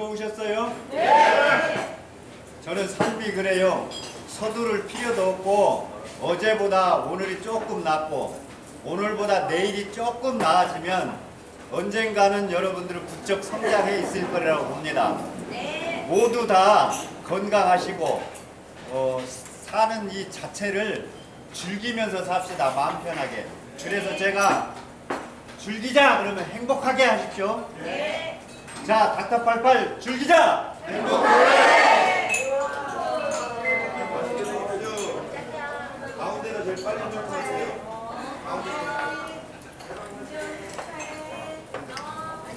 즐거우셨어요? 네. 저는 삶이 그래요. 서두를 필요도 없고 어제보다 오늘이 조금 낫고 오늘보다 내일이 조금 나아지면 언젠가는 여러분들은 부쩍 성장해 있을 거라고 봅니다. 모두 다 건강하시고 어, 사는 이 자체를 즐기면서 삽시다. 마음 편하게. 그래서 제가 즐기자 그러면 행복하게 하십시오. 자, 닥터팔팔.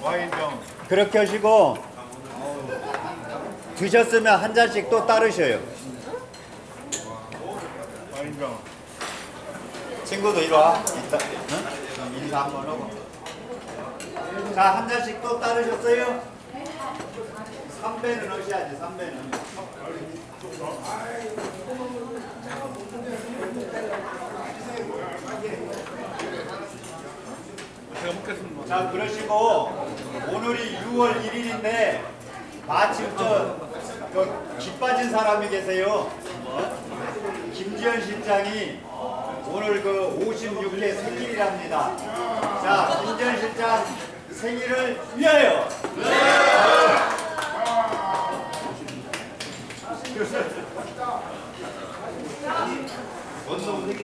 와인 좀. 그렇게 하시고 드셨으면 한 잔씩 또 따르셔요. 친구도 이리 와. 인사 한번 하고. 자, 한 잔씩 또 따르셨어요? 3배는 하셔야지, 3배는. 제가 먹겠습니다. 자, 그러시고 오늘이 6월 1일인데 마침 저, 저 기빠진 사람이 계세요. 어? 김지현 실장이 오늘 그 56회 생일이랍니다. 자, 김지현 실장 생일을 위하여.